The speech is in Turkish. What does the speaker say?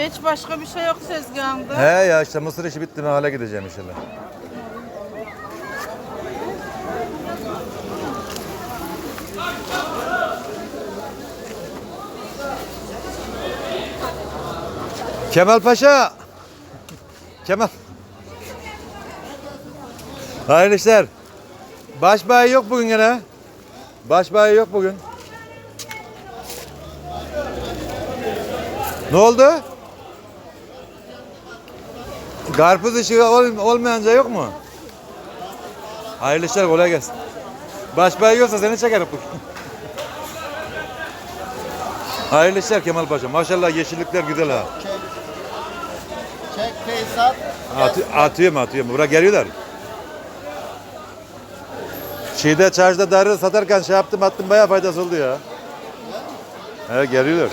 Hiç başka bir şey yok tezgahında. He ya işte mısır işi bitti mi hale gideceğim inşallah. Kemal Paşa. Kemal. Hayırlı işler. Baş bayi yok bugün gene. Baş bayi yok bugün. Ne oldu? Karpuz işi ol- olmayınca yok mu? Hayırlı işler kolay gelsin. Baş bayi yoksa seni çekerim bugün. Hayırlı işler Kemal Paşa. Maşallah yeşillikler güzel ha. Çek Feysat. Atı, atıyorum atıyorum. Buraya geliyorlar. Şeyde çarşıda darı satarken şey yaptım attım bayağı faydası oldu ya. He geliyorlar.